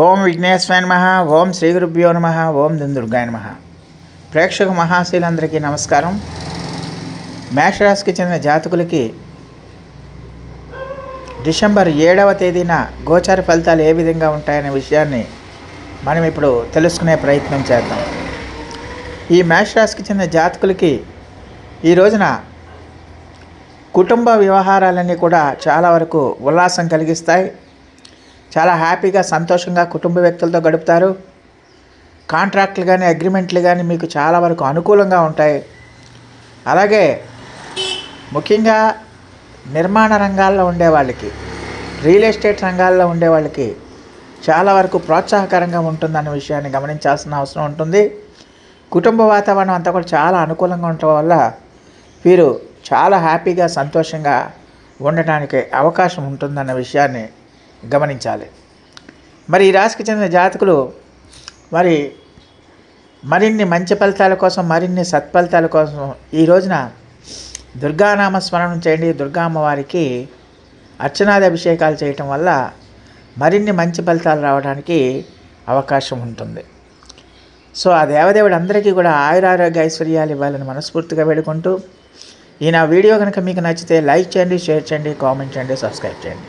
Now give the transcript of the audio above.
ఓం విఘ్నేశ్వర నమ ఓం శ్రీ గురుభ్యో నమ ఓం దుర్గాయ నమ. ప్రేక్షక మహాశీలందరికీ నమస్కారం. మేషరాశికి చెందిన జాతకులకి డిసెంబర్ ఏడవ తేదీన గోచార ఫలితాలు ఏ విధంగా ఉంటాయనే విషయాన్ని మనం ఇప్పుడు తెలుసుకునే ప్రయత్నం చేద్దాం. ఈ మేషరాశికి చెందిన జాతకులకి ఈ రోజున కుటుంబ వ్యవహారాలన్నీ కూడా చాలా వరకు ఉల్లాసం కలిగిస్తాయి. చాలా హ్యాపీగా సంతోషంగా కుటుంబ వ్యక్తులతో గడుపుతారు. కాంట్రాక్ట్లు కానీ అగ్రిమెంట్లు కానీ మీకు చాలా వరకు అనుకూలంగా ఉంటాయి. అలాగే ముఖ్యంగా నిర్మాణ రంగాల్లో ఉండే వాళ్ళకి రియల్ ఎస్టేట్ రంగాల్లో ఉండే వాళ్ళకి చాలా వరకు ప్రోత్సాహకరంగా ఉంటుందన్న విషయాన్ని గమనించాల్సిన అవసరం ఉంటుంది. కుటుంబ వాతావరణం అంతా కూడా చాలా అనుకూలంగా ఉండటం వల్ల వీరు చాలా హ్యాపీగా సంతోషంగా ఉండటానికి అవకాశం ఉంటుందన్న విషయాన్ని గమనించాలి. మరి ఈ రాశికి చెందిన జాతకులు మరి మరిన్ని మంచి ఫలితాల కోసం మరిన్ని సత్ఫలితాల కోసం ఈ రోజున దుర్గానామ స్మరణం చేయండి. దుర్గా అమ్మవారికి అర్చనాది అభిషేకాలు చేయటం వల్ల మరిన్ని మంచి ఫలితాలు రావడానికి అవకాశం ఉంటుంది. సో ఆ దేవదేవుడు అందరికీ కూడా ఆయురారోగ్య ఐశ్వర్యాలు ఇవ్వాలని మనస్ఫూర్తిగా వేడుకుంటూ ఈ నా వీడియో కనుక మీకు నచ్చితే లైక్ చేయండి షేర్ చేయండి కామెంట్ చేయండి సబ్స్క్రైబ్ చేయండి.